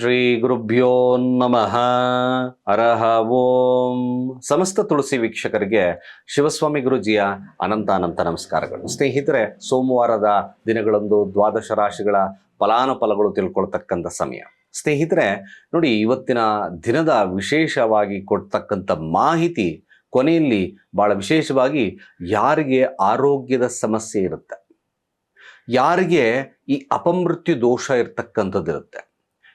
ಶ್ರೀ ಗುರುಭ್ಯೋ ನಮಃ. ಅರಹ ಓಂ. ಸಮಸ್ತ ತುಳಸಿ ವೀಕ್ಷಕರಿಗೆ ಶಿವಸ್ವಾಮಿ ಗುರುಜಿಯ ಅನಂತ ಅನಂತ ನಮಸ್ಕಾರಗಳು. ಸ್ನೇಹಿತರೆ, ಸೋಮವಾರದ ದಿನಗಳಂದು ದ್ವಾದಶ ರಾಶಿಗಳ ಫಲಾನುಫಲಗಳು ತಿಳ್ಕೊಳ್ತಕ್ಕಂಥ ಸಮಯ. ಸ್ನೇಹಿತರೆ, ನೋಡಿ, ಇವತ್ತಿನ ದಿನದ ವಿಶೇಷವಾಗಿ ಕೊಡ್ತಕ್ಕಂಥ ಮಾಹಿತಿ ಕೊನೆಯಲ್ಲಿ ಬಹಳ ವಿಶೇಷವಾಗಿ ಯಾರಿಗೆ ಆರೋಗ್ಯದ ಸಮಸ್ಯೆ ಇರುತ್ತೆ? ಯಾರಿಗೆ ಈ ಅಪಮೃತ್ಯು ದೋಷ ಇರ್ತಕ್ಕಂಥದ್ದಿರುತ್ತೆ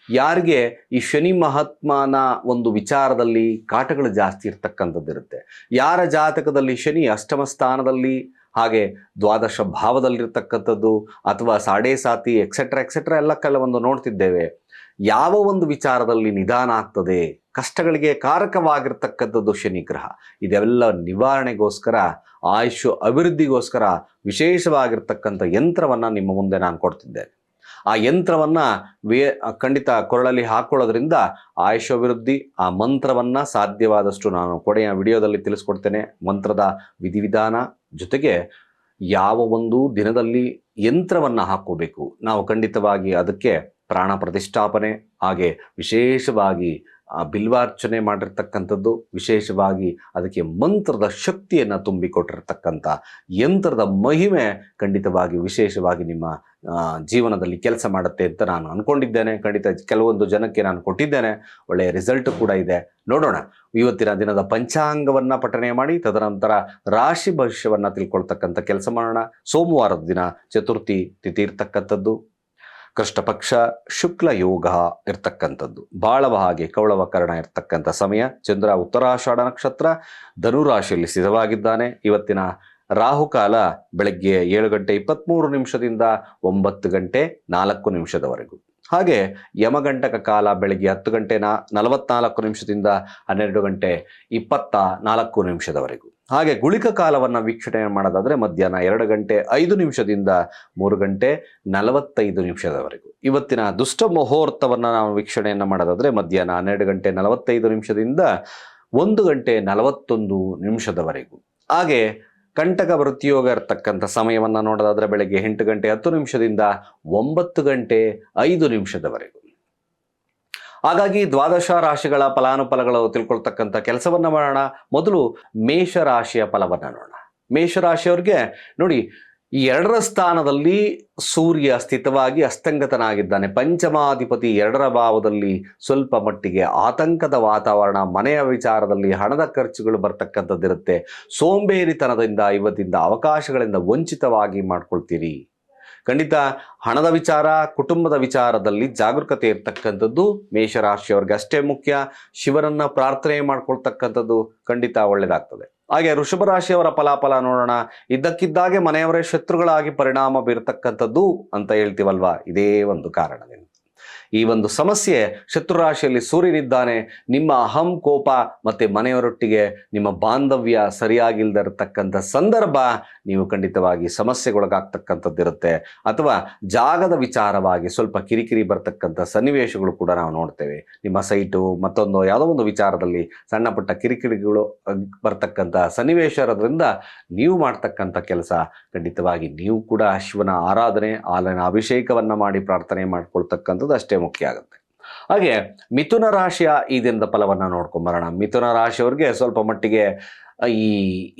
ಯಾರಿಗೆ ಈ ಶನಿ ಮಹಾತ್ಮನ ಒಂದು ವಿಚಾರದಲ್ಲಿ ಕಾಟಗಳು ಜಾಸ್ತಿ ಇರ್ತಕ್ಕಂಥದ್ದಿರುತ್ತೆ ಯಾರ ಜಾತಕದಲ್ಲಿ ಶನಿ ಅಷ್ಟಮ ಸ್ಥಾನದಲ್ಲಿ, ಹಾಗೆ ದ್ವಾದಶ ಭಾವದಲ್ಲಿರ್ತಕ್ಕಂಥದ್ದು, ಅಥವಾ ಸಾಡೆ ಸಾತಿ ಎಕ್ಸೆಟ್ರಾ ಎಕ್ಸೆಟ್ರಾ ಎಲ್ಲ ಕೆಲವೊಂದು ನೋಡ್ತಿದ್ದೇವೆ. ಯಾವ ಒಂದು ವಿಚಾರದಲ್ಲಿ ನಿಧಾನ ಆಗ್ತದೆ? ಕಷ್ಟಗಳಿಗೆ ಕಾರಕವಾಗಿರ್ತಕ್ಕಂಥದ್ದು ಶನಿ ಗ್ರಹ. ಇದೆಲ್ಲ ನಿವಾರಣೆಗೋಸ್ಕರ, ಆಯುಷ್ ಅಭಿವೃದ್ಧಿಗೋಸ್ಕರ ವಿಶೇಷವಾಗಿರ್ತಕ್ಕಂಥ ಯಂತ್ರವನ್ನು ನಿಮ್ಮ ಮುಂದೆ ನಾನು ಕೊಡ್ತಿದ್ದೇನೆ. ಆ ಯಂತ್ರವನ್ನ ವೇ ಖಂಡಿತ ಕೊರಳಲ್ಲಿ ಹಾಕೊಳ್ಳೋದ್ರಿಂದ ಆಯುಷ್ ಅಭಿವೃದ್ಧಿ, ಆ ಮಂತ್ರವನ್ನ ಸಾಧ್ಯವಾದಷ್ಟು ನಾನು ಕೊನೆಯ ವಿಡಿಯೋದಲ್ಲಿ ತಿಳಿಸ್ಕೊಡ್ತೇನೆ. ಮಂತ್ರದ ವಿಧಿವಿಧಾನ ಜೊತೆಗೆ ಯಾವ ಒಂದು ದಿನದಲ್ಲಿ ಯಂತ್ರವನ್ನ ಹಾಕೋಬೇಕು ನಾವು ಖಂಡಿತವಾಗಿ ಅದಕ್ಕೆ ಪ್ರಾಣ ಪ್ರತಿಷ್ಠಾಪನೆ, ಹಾಗೆ ವಿಶೇಷವಾಗಿ ಬಿಲ್ವಾರ್ಚನೆ ಮಾಡಿರ್ತಕ್ಕಂಥದ್ದು, ವಿಶೇಷವಾಗಿ ಅದಕ್ಕೆ ಮಂತ್ರದ ಶಕ್ತಿಯನ್ನು ತುಂಬಿಕೊಟ್ಟಿರ್ತಕ್ಕಂಥ ಯಂತ್ರದ ಮಹಿಮೆ ಖಂಡಿತವಾಗಿ ವಿಶೇಷವಾಗಿ ನಿಮ್ಮ ಜೀವನದಲ್ಲಿ ಕೆಲಸ ಮಾಡುತ್ತೆ ಅಂತ ನಾನು ಅಂದ್ಕೊಂಡಿದ್ದೇನೆ ಖಂಡಿತ ಕೆಲವೊಂದು ಜನಕ್ಕೆ ನಾನು ಕೊಟ್ಟಿದ್ದೇನೆ. ಒಳ್ಳೆಯ ರಿಸಲ್ಟ್ ಕೂಡ ಇದೆ. ನೋಡೋಣ. ಇವತ್ತಿನ ದಿನದ ಪಂಚಾಂಗವನ್ನು ಪಠನೆ ಮಾಡಿ, ತದನಂತರ ರಾಶಿ ಭವಿಷ್ಯವನ್ನು ತಿಳ್ಕೊಳ್ತಕ್ಕಂಥ ಕೆಲಸ ಮಾಡೋಣ. ಸೋಮವಾರದ ದಿನ ಚತುರ್ಥಿ ತಿಥಿ ಇರ್ತಕ್ಕಂಥದ್ದು. ಕೃಷ್ಣಪಕ್ಷ ಶುಕ್ಲ ಯೋಗ ಇರ್ತಕ್ಕಂಥದ್ದು. ಬಾಳವ ಹಾಗೆ ಕೌಳವ ಕರ್ಣ ಇರ್ತಕ್ಕಂಥ ಸಮಯ. ಚಂದ್ರ ಉತ್ತರಾಷಾಢ ನಕ್ಷತ್ರ ಧನುರಾಶಿಯಲ್ಲಿ ಸಿದ್ಧವಾಗಿದ್ದಾನೆ. ಇವತ್ತಿನ ರಾಹುಕಾಲ ಬೆಳಗ್ಗೆ ಏಳು ಗಂಟೆ ಇಪ್ಪತ್ತ್ಮೂರು ನಿಮಿಷದಿಂದ ಒಂಬತ್ತು ಗಂಟೆ ನಾಲ್ಕು ನಿಮಿಷದವರೆಗೂ. ಹಾಗೆ ಯಮಗಂಟಕ ಕಾಲ ಬೆಳಗ್ಗೆ ಹತ್ತು ಗಂಟೆ ನಾ ನಲವತ್ನಾಲ್ಕು ನಿಮಿಷದಿಂದ ಹನ್ನೆರಡು ಗಂಟೆ ಇಪ್ಪತ್ತ ನಾಲ್ಕು ನಿಮಿಷದವರೆಗೂ. ಹಾಗೆ ಗುಳಿಕ ಕಾಲವನ್ನು ವೀಕ್ಷಣೆ ಮಾಡೋದಾದರೆ ಮಧ್ಯಾಹ್ನ ಎರಡು ಗಂಟೆ ಐದು ನಿಮಿಷದಿಂದ ಮೂರು ಗಂಟೆ ನಲವತ್ತೈದು ನಿಮಿಷದವರೆಗೂ. ಇವತ್ತಿನ ದುಷ್ಟ ಮುಹೂರ್ತವನ್ನು ನಾವು ವೀಕ್ಷಣೆಯನ್ನು ಮಾಡೋದಾದರೆ ಮಧ್ಯಾಹ್ನ ಹನ್ನೆರಡು ಗಂಟೆ ನಲವತ್ತೈದು ನಿಮಿಷದಿಂದ ಒಂದು ಗಂಟೆ ನಲವತ್ತೊಂದು ನಿಮಿಷದವರೆಗೂ. ಹಾಗೆ ಕಂಟಕ ವೃತ್ತಿಯೋಗ ಇರತಕ್ಕಂಥ ಸಮಯವನ್ನು ನೋಡೋದಾದ್ರೆ ಬೆಳಗ್ಗೆ ಎಂಟು ಗಂಟೆ ಹತ್ತು ನಿಮಿಷದಿಂದ ಒಂಬತ್ತು ಗಂಟೆ ಐದು ನಿಮಿಷದವರೆಗೂ. ಹಾಗಾಗಿ ದ್ವಾದಶ ರಾಶಿಗಳ ಫಲಾನುಫಲಗಳು ತಿಳ್ಕೊಳ್ತಕ್ಕಂಥ ಕೆಲಸವನ್ನ ಮಾಡೋಣ. ಮೊದಲು ಮೇಷರಾಶಿಯ ಫಲವನ್ನ ನೋಡೋಣ. ಮೇಷರಾಶಿಯವ್ರಿಗೆ ನೋಡಿ ಈ ಎರಡರ ಸ್ಥಾನದಲ್ಲಿ ಸೂರ್ಯ ಸ್ಥಿತವಾಗಿ ಅಸ್ತಂಗತನಾಗಿದ್ದಾನೆ. ಪಂಚಮಾಧಿಪತಿ ಎರಡರ ಭಾವದಲ್ಲಿ ಸ್ವಲ್ಪ ಮಟ್ಟಿಗೆ ಆತಂಕದ ವಾತಾವರಣ, ಮನೆಯ ವಿಚಾರದಲ್ಲಿ ಹಣದ ಖರ್ಚುಗಳು ಬರ್ತಕ್ಕಂಥದ್ದಿರುತ್ತೆ. ಸೋಂಬೇರಿತನದಿಂದ ಇವತ್ತಿಂದ ಅವಕಾಶಗಳಿಂದ ವಂಚಿತವಾಗಿ ಮಾಡ್ಕೊಳ್ತೀರಿ. ಖಂಡಿತ ಹಣದ ವಿಚಾರ, ಕುಟುಂಬದ ವಿಚಾರದಲ್ಲಿ ಜಾಗರೂಕತೆ ಇರ್ತಕ್ಕಂಥದ್ದು ಮೇಷರಾಶಿಯವ್ರಿಗೆ ಅಷ್ಟೇ ಮುಖ್ಯ. ಶಿವನನ್ನ ಪ್ರಾರ್ಥನೆ ಮಾಡ್ಕೊಳ್ತಕ್ಕಂಥದ್ದು ಖಂಡಿತ ಒಳ್ಳೆಯದಾಗ್ತದೆ ಹಾಗೆ ವೃಷಭ ರಾಶಿಯವರ ಫಲಾಫಲ ನೋಡೋಣ. ಇದ್ದಕ್ಕಿದ್ದಾಗೆ ಮನೆಯವರೇ ಶತ್ರುಗಳಾಗಿ ಪರಿಣಾಮ ಬೀರ್ತಕ್ಕಂಥದ್ದು ಅಂತ ಹೇಳ್ತೀವಲ್ವಾ? ಇದೇ ಒಂದು ಕಾರಣದಿಂದ ಈ ಒಂದು ಸಮಸ್ಯೆ ಶತ್ರು ರಾಶಿಯಲ್ಲಿ ಸೂರ್ಯನಿದ್ದಾನೆ, ನಿಮ್ಮ ಅಹಂ, ಕೋಪ ಮತ್ತು ಮನೆಯವರೊಟ್ಟಿಗೆ ನಿಮ್ಮ ಬಾಂಧವ್ಯ ಸರಿಯಾಗಿಲ್ಲದಿರತಕ್ಕಂಥ ಸಂದರ್ಭ ನೀವು ಖಂಡಿತವಾಗಿ ಸಮಸ್ಯೆಗೊಳಗಾಗ್ತಕ್ಕಂಥದ್ದಿರುತ್ತೆ. ಅಥವಾ ಜಾಗದ ವಿಚಾರವಾಗಿ ಸ್ವಲ್ಪ ಕಿರಿಕಿರಿ ಬರ್ತಕ್ಕಂಥ ಸನ್ನಿವೇಶಗಳು ಕೂಡ ನಾವು ನೋಡ್ತೇವೆ. ನಿಮ್ಮ ಸೈಟು, ಮತ್ತೊಂದು ಯಾವುದೋ ಒಂದು ವಿಚಾರದಲ್ಲಿ ಸಣ್ಣ ಪುಟ್ಟ ಕಿರಿಕಿರಿಗಳು ಬರ್ತಕ್ಕಂಥ ಸನ್ನಿವೇಶ ಇರೋದ್ರಿಂದ ನೀವು ಮಾಡ್ತಕ್ಕಂಥ ಕೆಲಸ ಖಂಡಿತವಾಗಿ ನೀವು ಕೂಡ ಶಿವನ ಆರಾಧನೆ ಆಲನ ಅಭಿಷೇಕವನ್ನ ಮಾಡಿ ಪ್ರಾರ್ಥನೆ ಮಾಡ್ಕೊಳ್ತಕ್ಕಂಥದ್ದು ಅಷ್ಟೇ ಮುಖ್ಯ ಆಗುತ್ತೆ. ಹಾಗೆ ಮಿಥುನ ರಾಶಿಯ ಈ ದಿನದ ಫಲವನ್ನ ನೋಡ್ಕೊಂಬರೋಣ ಮಿಥುನ ರಾಶಿಯವ್ರಿಗೆ ಸ್ವಲ್ಪ ಮಟ್ಟಿಗೆ ಈ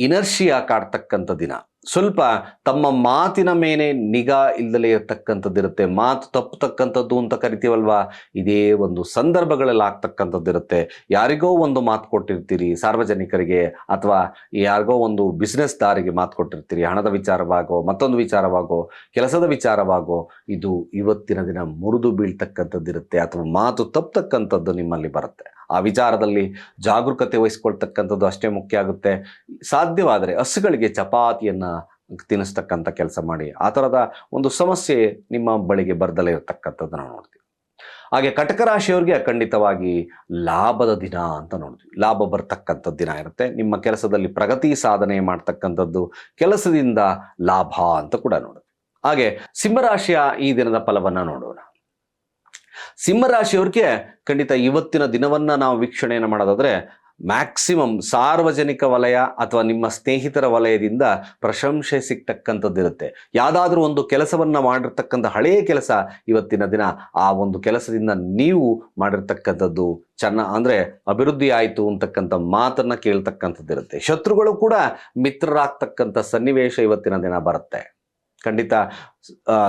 ಇನರ್ಷಿಯಾ ಕಾಡ್ತಕ್ಕಂಥ ದಿನ. ಸ್ವಲ್ಪ ತಮ್ಮ ಮಾತಿನ ಮೇಲೆ ನಿಗಾ ಇಲ್ಲದಲೇ ಇರತಕ್ಕಂಥದ್ದಿರುತ್ತೆ. ಮಾತು ತಪ್ಪತಕ್ಕಂಥದ್ದು ಅಂತ ಕರಿತೀವಲ್ವಾ? ಇದೇ ಒಂದು ಸಂದರ್ಭಗಳಲ್ಲಿ ಆಗ್ತಕ್ಕಂಥದ್ದಿರುತ್ತೆ. ಯಾರಿಗೋ ಒಂದು ಮಾತು ಕೊಟ್ಟಿರ್ತೀರಿ ಸಾರ್ವಜನಿಕರಿಗೆ ಅಥವಾ ಯಾರಿಗೋ ಒಂದು ಬಿಸ್ನೆಸ್ ದಾರಿಗೆ ಮಾತು ಕೊಟ್ಟಿರ್ತೀರಿ. ಹಣದ ವಿಚಾರವಾಗೋ, ಮತ್ತೊಂದು ವಿಚಾರವಾಗೋ, ಕೆಲಸದ ವಿಚಾರವಾಗೋ, ಇದು ಇವತ್ತಿನ ದಿನ ಮುರಿದು ಬೀಳ್ತಕ್ಕಂಥದ್ದಿರುತ್ತೆ ಅಥವಾ ಮಾತು ತಪ್ಪತಕ್ಕಂಥದ್ದು ನಿಮ್ಮಲ್ಲಿ ಬರುತ್ತೆ. ಆ ವಿಚಾರದಲ್ಲಿ ಜಾಗರೂಕತೆ ವಹಿಸ್ಕೊಳ್ತಕ್ಕಂಥದ್ದು ಅಷ್ಟೇ ಮುಖ್ಯ ಆಗುತ್ತೆ. ಸಾಧ್ಯವಾದರೆ ಹಸುಗಳಿಗೆ ಚಪಾತಿಯನ್ನ ತಿನ್ನಿಸ್ತಕ್ಕಂಥ ಕೆಲಸ ಮಾಡಿ. ಆ ಥರದ ಒಂದು ಸಮಸ್ಯೆ ನಿಮ್ಮ ಬಳಿಗೆ ಬರ್ದಲೇ ಇರತಕ್ಕಂಥದ್ದು ನಾವು ನೋಡ್ತೀವಿ. ಹಾಗೆ ಕಟಕ ರಾಶಿಯವ್ರಿಗೆ ಖಂಡಿತವಾಗಿ ಲಾಭದ ದಿನ ಅಂತ ನೋಡ್ತೀವಿ. ಲಾಭ ಬರ್ತಕ್ಕಂಥದ್ದು ದಿನ ಇರುತ್ತೆ. ನಿಮ್ಮ ಕೆಲಸದಲ್ಲಿ ಪ್ರಗತಿ ಸಾಧನೆ ಮಾಡ್ತಕ್ಕಂಥದ್ದು ಕೆಲಸದಿಂದ ಲಾಭ ಅಂತ ಕೂಡ ನೋಡುತ್ತೆ. ಹಾಗೆ ಸಿಂಹರಾಶಿಯ ಈ ದಿನದ ಫಲವನ್ನ ನೋಡೋಣ. ಸಿಂಹರಾಶಿಯವ್ರಿಗೆ ಖಂಡಿತ ಇವತ್ತಿನ ದಿನವನ್ನ ನಾವು ವೀಕ್ಷಣೆಯನ್ನು ಮಾಡೋದಾದ್ರೆ ಮ್ಯಾಕ್ಸಿಮಮ್ ಸಾರ್ವಜನಿಕ ವಲಯ ಅಥವಾ ನಿಮ್ಮ ಸ್ನೇಹಿತರ ವಲಯದಿಂದ ಪ್ರಶಂಸೆ ಸಿಗ್ತಕ್ಕಂಥದ್ದಿರುತ್ತೆ ಯಾವುದಾದ್ರೂ ಒಂದು ಕೆಲಸವನ್ನು ಮಾಡಿರ್ತಕ್ಕಂಥ ಹಳೆಯ ಕೆಲಸ ಇವತ್ತಿನ ದಿನ ಆ ಒಂದು ಕೆಲಸದಿಂದ ನೀವು ಮಾಡಿರ್ತಕ್ಕಂಥದ್ದು ಚೆನ್ನ ಅಂದರೆ ಅಭಿವೃದ್ಧಿ ಆಯಿತು ಅಂತಕ್ಕಂಥ ಮಾತನ್ನು ಕೇಳ್ತಕ್ಕಂಥದ್ದಿರುತ್ತೆ. ಶತ್ರುಗಳು ಕೂಡ ಮಿತ್ರರಾಗ್ತಕ್ಕಂಥ ಸನ್ನಿವೇಶ ಇವತ್ತಿನ ದಿನ ಬರುತ್ತೆ. ಖಂಡಿತ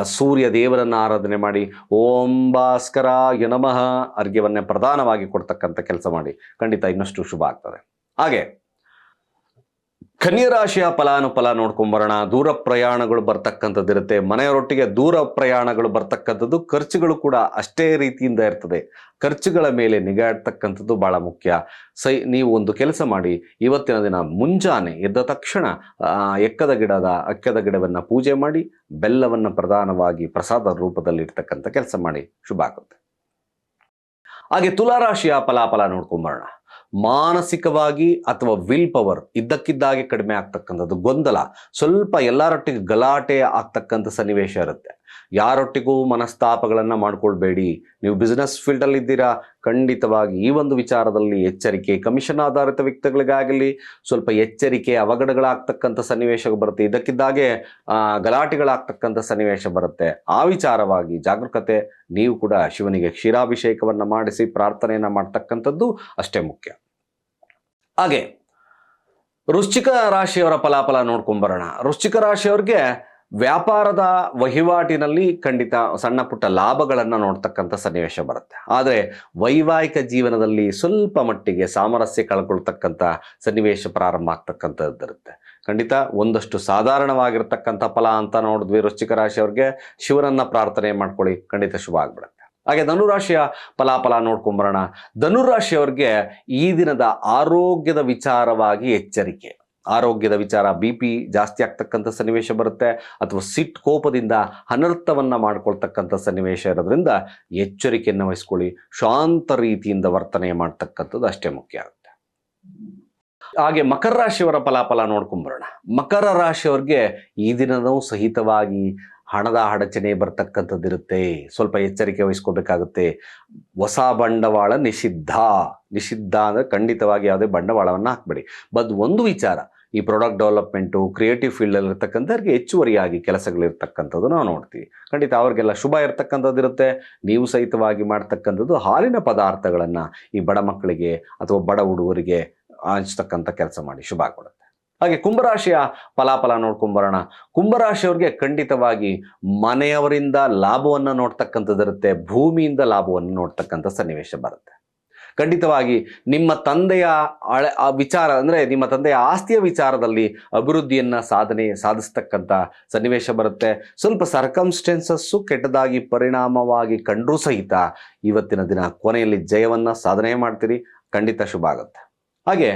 ಸೂರ್ಯ ದೇವರನ್ನು ಆರಾಧನೆ ಮಾಡಿ, ಓಂ ಭಾಸ್ಕರ ನಮಃ ಅರ್ಘ್ಯವನ್ನೇ ಪ್ರಧಾನವಾಗಿ ಕೊಡ್ತಕ್ಕಂಥ ಕೆಲಸ ಮಾಡಿ, ಖಂಡಿತ ಇನ್ನಷ್ಟು ಶುಭ ಆಗ್ತದೆ. ಹಾಗೆ ಕನ್ಯಾ ರಾಶಿಯ ಫಲಾನುಫಲ ನೋಡ್ಕೊಂಬರೋಣ ದೂರ ಪ್ರಯಾಣಗಳು ಬರ್ತಕ್ಕಂಥದ್ದು ಇರುತ್ತೆ. ಮನೆಯವರೊಟ್ಟಿಗೆ ದೂರ ಪ್ರಯಾಣಗಳು ಬರ್ತಕ್ಕಂಥದ್ದು ಖರ್ಚುಗಳು ಕೂಡ ಅಷ್ಟೇ ರೀತಿಯಿಂದ ಇರ್ತದೆ. ಖರ್ಚುಗಳ ಮೇಲೆ ನಿಗಾ ಇಡ್ತಕ್ಕಂಥದ್ದು ಬಹಳ ಮುಖ್ಯ. ಸೈ, ನೀವು ಒಂದು ಕೆಲಸ ಮಾಡಿ. ಇವತ್ತಿನ ದಿನ ಮುಂಜಾನೆ ಎದ್ದ ತಕ್ಷಣ ಎಕ್ಕದ ಗಿಡದ, ಅಕ್ಕದ ಗಿಡವನ್ನು ಪೂಜೆ ಮಾಡಿ, ಬೆಲ್ಲವನ್ನು ಪ್ರಧಾನವಾಗಿ ಪ್ರಸಾದ ರೂಪದಲ್ಲಿ ಇರ್ತಕ್ಕಂಥ ಕೆಲಸ ಮಾಡಿ. ಶುಭ ಆಗುತ್ತೆ. ಹಾಗೆ ತುಲಾರಾಶಿಯ ಫಲಾಫಲ ನೋಡ್ಕೊಂಬರೋಣ ಮಾನಸಿಕವಾಗಿ ಅಥವಾ ವಿಲ್ ಪವರ್ ಇದ್ದಕ್ಕಿದ್ದಾಗೆ ಕಡಿಮೆ ಆಗ್ತಕ್ಕಂಥದ್ದು ಗೊಂದಲ. ಸ್ವಲ್ಪ ಎಲ್ಲರೊಟ್ಟಿಗೆ ಗಲಾಟೆ ಆಗ್ತಕ್ಕಂಥ ಸನ್ನಿವೇಶ ಇರುತ್ತೆ. ಯಾರೊಟ್ಟಿಗೂ ಮನಸ್ತಾಪಗಳನ್ನು ಮಾಡ್ಕೊಳ್ಬೇಡಿ. ನೀವು ಬಿಸ್ನೆಸ್ ಫೀಲ್ಡಲ್ಲಿ ಇದ್ದೀರಾ, ಖಂಡಿತವಾಗಿ ಈ ಒಂದು ವಿಚಾರದಲ್ಲಿ ಎಚ್ಚರಿಕೆ ಕಮಿಷನ್ ಆಧಾರಿತ ವ್ಯಕ್ತಿಗಳಿಗಾಗಲಿ, ಸ್ವಲ್ಪ ಎಚ್ಚರಿಕೆ, ಅವಘಡಗಳಾಗ್ತಕ್ಕಂಥ ಸನ್ನಿವೇಶ ಬರುತ್ತೆ. ಇದಕ್ಕಿದ್ದಾಗೆ ಗಲಾಟೆಗಳಾಗ್ತಕ್ಕಂಥ ಸನ್ನಿವೇಶ ಬರುತ್ತೆ. ಆ ವಿಚಾರವಾಗಿ ಜಾಗರೂಕತೆ, ನೀವು ಕೂಡ ಶಿವನಿಗೆ ಕ್ಷೀರಾಭಿಷೇಕವನ್ನು ಮಾಡಿಸಿ, ಪ್ರಾರ್ಥನೆಯನ್ನು ಮಾಡ್ತಕ್ಕಂಥದ್ದು ಅಷ್ಟೇ ಮುಖ್ಯ. ಹಾಗೆ ವೃಶ್ಚಿಕ ರಾಶಿಯವರ ಫಲಾಫಲ ನೋಡ್ಕೊಂಬರೋಣ ವೃಶ್ಚಿಕ ರಾಶಿಯವ್ರಿಗೆ ವ್ಯಾಪಾರದ ವಹಿವಾಟಿನಲ್ಲಿ ಖಂಡಿತ ಸಣ್ಣ ಪುಟ್ಟ ಲಾಭಗಳನ್ನು ನೋಡ್ತಕ್ಕಂಥ ಸನ್ನಿವೇಶ ಬರುತ್ತೆ. ಆದರೆ ವೈವಾಹಿಕ ಜೀವನದಲ್ಲಿ ಸ್ವಲ್ಪ ಮಟ್ಟಿಗೆ ಸಾಮರಸ್ಯ ಕಳ್ಕೊಳ್ತಕ್ಕಂಥ ಸನ್ನಿವೇಶ ಪ್ರಾರಂಭ ಆಗ್ತಕ್ಕಂಥದ್ದಿರುತ್ತೆ ಖಂಡಿತ ಒಂದಷ್ಟು ಸಾಧಾರಣವಾಗಿರ್ತಕ್ಕಂಥ ಫಲ ಅಂತ ನೋಡಿದ್ವಿ ವೃಶ್ಚಿಕ ರಾಶಿಯವ್ರಿಗೆ. ಶಿವನನ್ನು ಪ್ರಾರ್ಥನೆ ಮಾಡ್ಕೊಳ್ಳಿ, ಖಂಡಿತ ಶುಭ ಆಗ್ಬಿಡುತ್ತೆ. ಹಾಗೆ ಧನುರಾಶಿಯ ಫಲಾಫಲ ನೋಡ್ಕೊಂಬರೋಣ. ಧನುರಾಶಿಯವ್ರಿಗೆ ಈ ದಿನದ ಆರೋಗ್ಯದ ವಿಚಾರವಾಗಿ ಎಚ್ಚರಿಕೆ. ಆರೋಗ್ಯದ ವಿಚಾರ ಬಿ ಪಿ ಜಾಸ್ತಿ ಆಗ್ತಕ್ಕಂಥ ಸನ್ನಿವೇಶ ಬರುತ್ತೆ ಅಥವಾ ಸಿಟ್ ಕೋಪದಿಂದ ಅನರ್ಥವನ್ನು ಮಾಡ್ಕೊಳ್ತಕ್ಕಂಥ ಸನ್ನಿವೇಶ ಇರೋದ್ರಿಂದ ಎಚ್ಚರಿಕೆಯನ್ನು ವಹಿಸ್ಕೊಳ್ಳಿ. ಶಾಂತ ರೀತಿಯಿಂದ ವರ್ತನೆ ಮಾಡ್ತಕ್ಕಂಥದ್ದು ಅಷ್ಟೇ ಮುಖ್ಯ ಆಗುತ್ತೆ. ಹಾಗೆ ಮಕರ ರಾಶಿಯವರ ಫಲಾಫಲ ನೋಡ್ಕೊಂಬರೋಣ. ಮಕರ ರಾಶಿಯವ್ರಿಗೆ ಈ ದಿನವೂ ಸಹಿತವಾಗಿ ಹಣದ ಅಡಚಣೆ ಬರ್ತಕ್ಕಂಥದ್ದಿರುತ್ತೆ. ಸ್ವಲ್ಪ ಎಚ್ಚರಿಕೆ ವಹಿಸ್ಕೋಬೇಕಾಗುತ್ತೆ. ಹೊಸ ಬಂಡವಾಳ ನಿಷಿದ್ಧ. ನಿಷಿದ್ಧ ಅಂದರೆ ಖಂಡಿತವಾಗಿ ಯಾವುದೇ ಬಂಡವಾಳವನ್ನು ಹಾಕಬೇಡಿ. ಬದ್ ಒಂದು ವಿಚಾರ, ಈ ಪ್ರಾಡಕ್ಟ್ ಡೆವಲಪ್ಮೆಂಟು ಕ್ರಿಯೇಟಿವ್ ಫೀಲ್ಡಲ್ಲಿ ಇರ್ತಕ್ಕಂಥವ್ರಿಗೆ ಹೆಚ್ಚುವರಿಯಾಗಿ ಕೆಲಸಗಳಿರ್ತಕ್ಕಂಥದ್ದು ನಾವು ನೋಡ್ತೀವಿ. ಖಂಡಿತ ಅವ್ರಿಗೆಲ್ಲ ಶುಭ ಇರ್ತಕ್ಕಂಥದ್ದು ಇರುತ್ತೆ ನೀವು ಸಹಿತವಾಗಿ ಮಾಡ್ತಕ್ಕಂಥದ್ದು ಹಾಲಿನ ಪದಾರ್ಥಗಳನ್ನು ಈ ಬಡ ಮಕ್ಕಳಿಗೆ ಅಥವಾ ಬಡ ಹುಡುಗರಿಗೆ ಹಂಚ್ತಕ್ಕಂಥ ಕೆಲಸ ಮಾಡಿ. ಶುಭ ಕೊಡುತ್ತೆ. ಹಾಗೆ ಕುಂಭರಾಶಿಯ ಫಲಾಫಲ ನೋಡ್ಕೊಂಬರೋಣ ಕುಂಭರಾಶಿಯವ್ರಿಗೆ ಖಂಡಿತವಾಗಿ ಮನೆಯವರಿಂದ ಲಾಭವನ್ನು ನೋಡ್ತಕ್ಕಂಥದ್ದಿರುತ್ತೆ ಭೂಮಿಯಿಂದ ಲಾಭವನ್ನು ನೋಡ್ತಕ್ಕಂಥ ಸನ್ನಿವೇಶ ಬರುತ್ತೆ. ಖಂಡಿತವಾಗಿ ನಿಮ್ಮ ತಂದೆಯ ಹಳೆ ವಿಚಾರ ಅಂದರೆ ನಿಮ್ಮ ತಂದೆಯ ಆಸ್ತಿಯ ವಿಚಾರದಲ್ಲಿ ಅಭಿವೃದ್ಧಿಯನ್ನು ಸಾಧನೆ, ಸಾಧಿಸ್ತಕ್ಕಂಥ ಸನ್ನಿವೇಶ ಬರುತ್ತೆ. ಸ್ವಲ್ಪ ಸರ್ಕಮ್ಸ್ಟೆನ್ಸಸ್ಸು ಕೆಟ್ಟದಾಗಿ ಪರಿಣಾಮವಾಗಿ ಕಂಡರೂ ಸಹಿತ ಇವತ್ತಿನ ದಿನ ಕೊನೆಯಲ್ಲಿ ಜಯವನ್ನು ಸಾಧನೆ ಮಾಡ್ತೀರಿ. ಖಂಡಿತ ಶುಭ ಆಗುತ್ತೆ. ಹಾಗೆ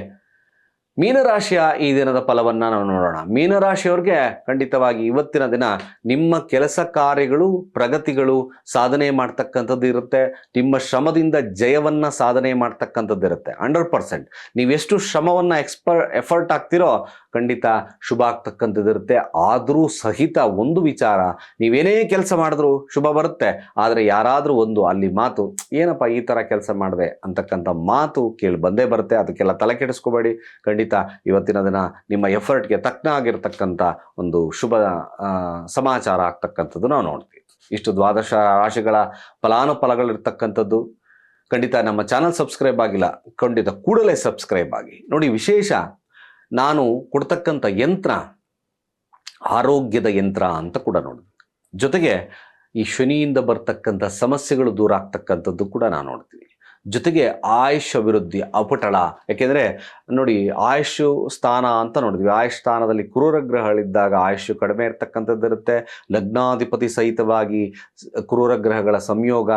ಮೀನರಾಶಿಯ ಈ ದಿನದ ಫಲವನ್ನು ನಾವು ನೋಡೋಣ. ಮೀನರಾಶಿಯವ್ರಿಗೆ ಖಂಡಿತವಾಗಿ ಇವತ್ತಿನ ದಿನ ನಿಮ್ಮ ಕೆಲಸ ಕಾರ್ಯಗಳು, ಪ್ರಗತಿಗಳು ಸಾಧನೆ ಮಾಡ್ತಕ್ಕಂಥದ್ದು ಇರುತ್ತೆ. ನಿಮ್ಮ ಶ್ರಮದಿಂದ ಜಯವನ್ನ ಸಾಧನೆ ಮಾಡ್ತಕ್ಕಂಥದ್ದು ಇರುತ್ತೆ. Hundred percent. ನೀವೆಷ್ಟು ಶ್ರಮವನ್ನ ಎಕ್ಸ್ಪರ್, ಎಫರ್ಟ್ ಆಗ್ತಿರೋ ಖಂಡಿತ ಶುಭ ಆಗ್ತಕ್ಕಂಥದ್ದಿರುತ್ತೆ ಆದರೂ ಸಹಿತ ಒಂದು ವಿಚಾರ, ನೀವೇನೇ ಕೆಲಸ ಮಾಡಿದ್ರು ಶುಭ ಬರುತ್ತೆ. ಆದರೆ ಯಾರಾದರೂ ಒಂದು ಅಲ್ಲಿ ಮಾತು, ಏನಪ್ಪ ಈ ಥರ ಕೆಲಸ ಮಾಡಿದೆ ಅಂತಕ್ಕಂಥ ಮಾತು ಕೇಳಿ ಬಂದೇ ಬರುತ್ತೆ. ಅದಕ್ಕೆಲ್ಲ ತಲೆ ಕೆಡಿಸ್ಕೋಬೇಡಿ. ಖಂಡಿತ ಇವತ್ತಿನ ದಿನ ನಿಮ್ಮ ಎಫರ್ಟ್ಗೆ ತಕ್ಕನಾಗಿರ್ತಕ್ಕಂಥ ಒಂದು ಶುಭ ಸಮಾಚಾರ ಆಗ್ತಕ್ಕಂಥದ್ದು ನಾವು ನೋಡ್ತೀವಿ. ಇಷ್ಟು ದ್ವಾದಶ ರಾಶಿಗಳ ಫಲಾನುಫಲಗಳಿರ್ತಕ್ಕಂಥದ್ದು. ಖಂಡಿತ ನಮ್ಮ ಚಾನಲ್ ಸಬ್ಸ್ಕ್ರೈಬ್ ಆಗಿಲ್ಲ, ಖಂಡಿತ ಕೂಡಲೇ ಸಬ್ಸ್ಕ್ರೈಬ್ ಆಗಿ. ನೋಡಿ ವಿಶೇಷ ನಾನು ಕೊಡ್ತಕ್ಕಂಥ ಯಂತ್ರ, ಆರೋಗ್ಯದ ಯಂತ್ರ ಅಂತ ಕೂಡ ನೋಡಿದೆ. ಜೊತೆಗೆ ಈ ಶನಿಯಿಂದ ಬರ್ತಕ್ಕಂಥ ಸಮಸ್ಯೆಗಳು ದೂರ ಆಗ್ತಕ್ಕಂಥದ್ದು ಕೂಡ ನಾನು ನೋಡ್ತೀವಿ ಜೊತೆಗೆ ಆಯುಷ್ ಅಭಿವೃದ್ಧಿ ಅಪಟಳ. ಯಾಕೆಂದರೆ ನೋಡಿ ಆಯುಷು ಸ್ಥಾನ ಅಂತ ನೋಡಿದ್ವಿ. ಆಯುಷ್ ಸ್ಥಾನದಲ್ಲಿ ಕ್ರೂರ ಗ್ರಹಗಳಿದ್ದಾಗ ಆಯುಷ್ ಕಡಿಮೆ ಇರತಕ್ಕಂಥದ್ದಿರುತ್ತೆ ಲಗ್ನಾಧಿಪತಿ ಸಹಿತವಾಗಿ ಕ್ರೂರ ಗ್ರಹಗಳ ಸಂಯೋಗ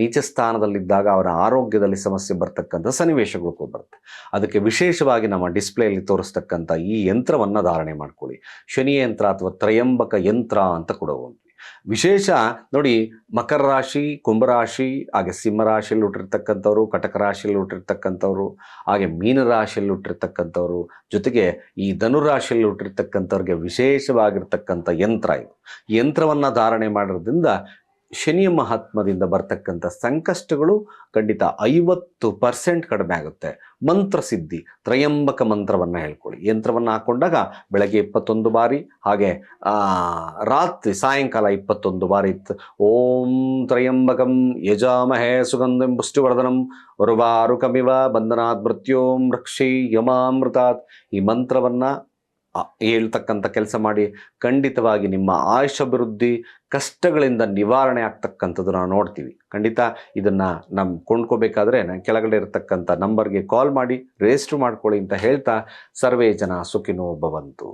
ನೀಚ ಸ್ಥಾನದಲ್ಲಿದ್ದಾಗ ಅವರ ಆರೋಗ್ಯದಲ್ಲಿ ಸಮಸ್ಯೆ ಬರ್ತಕ್ಕಂಥ ಸನ್ನಿವೇಶಗಳು ಕೂಡ ಬರುತ್ತೆ. ಅದಕ್ಕೆ ವಿಶೇಷವಾಗಿ ನಮ್ಮ ಡಿಸ್ಪ್ಲೇಯಲ್ಲಿ ತೋರಿಸ್ತಕ್ಕಂಥ ಈ ಯಂತ್ರವನ್ನು ಧಾರಣೆ ಮಾಡ್ಕೊಳ್ಳಿ. ಶನಿ ಯಂತ್ರ ಅಥವಾ ತ್ರಯಂಬಕ ಯಂತ್ರ ಅಂತ ಕೂಡ ವಿಶೇಷ ನೋಡಿ ಮಕರ ರಾಶಿ ಕುಂಭರಾಶಿ ಹಾಗೆ ಸಿಂಹರಾಶಿಯಲ್ಲಿ ಹುಟ್ಟಿರ್ತಕ್ಕಂಥವ್ರು, ಕಟಕ ರಾಶಿಯಲ್ಲಿ ಹುಟ್ಟಿರ್ತಕ್ಕಂಥವ್ರು, ಹಾಗೆ ಮೀನ ರಾಶಿಯಲ್ಲಿ ಹುಟ್ಟಿರ್ತಕ್ಕಂಥವ್ರು, ಜೊತೆಗೆ ಈ ಧನುರಾಶಿಯಲ್ಲಿ ಹುಟ್ಟಿರ್ತಕ್ಕಂಥವ್ರಿಗೆ ವಿಶೇಷವಾಗಿರ್ತಕ್ಕಂಥ ಯಂತ್ರ ಇದು. ಯಂತ್ರವನ್ನು ಧಾರಣೆ ಮಾಡೋದ್ರಿಂದ ಶನಿಯ ಮಹಾತ್ಮದಿಂದ ಬರ್ತಕ್ಕಂಥ ಸಂಕಷ್ಟಗಳು ಖಂಡಿತ ಐವತ್ತು ಪರ್ಸೆಂಟ್ ಕಡಿಮೆ ಆಗುತ್ತೆ. ಮಂತ್ರ ಸಿದ್ಧಿ, ತ್ರಯಂಬಕ ಮಂತ್ರವನ್ನು ಹೇಳ್ಕೊಳ್ಳಿ. ಯಂತ್ರವನ್ನು ಹಾಕೊಂಡಾಗ ಬೆಳಗ್ಗೆ ಇಪ್ಪತ್ತೊಂದು ಬಾರಿ, ಹಾಗೆ ರಾತ್ರಿ ಸಾಯಂಕಾಲ ಇಪ್ಪತ್ತೊಂದು ಬಾರಿ ಓಂ ತ್ರಯಂಬಕಂ ಯಜಾಮಹೇ ಸುಗಂಧಂ ಪುಷ್ಟಿವರ್ಧನಂ ವರುವಾರುಕಮಿವ ಬಂಧನಾತ್ ಮೃತ್ಯೋಂ ರಕ್ಷಿ ಯಮಾಮೃತಾತ್ ಈ ಮಂತ್ರವನ್ನು ಹೇಳ್ತಕ್ಕಂಥ ಕೆಲಸ ಮಾಡಿ ಖಂಡಿತವಾಗಿ ನಿಮ್ಮ ಆಯುಷಾಭಿವೃದ್ಧಿ ಕಷ್ಟಗಳಿಂದ ನಿವಾರಣೆ ಆಗ್ತಕ್ಕಂಥದ್ದು ನಾವು ನೋಡ್ತೀವಿ. ಖಂಡಿತ ಇದನ್ನು ನಮ್ಮ ಕೊಂಡ್ಕೋಬೇಕಾದ್ರೆ ನಾನು ಕೆಳಗಡೆ ಇರತಕ್ಕಂಥ ನಂಬರ್ಗೆ ಕಾಲ್ ಮಾಡಿ ರಿಜಿಸ್ಟರ್ ಮಾಡ್ಕೊಳ್ಳಿ ಅಂತ ಹೇಳ್ತಾ ಸರ್ವೇ ಜನ ಸುಖಿನೋ ಭವಂತು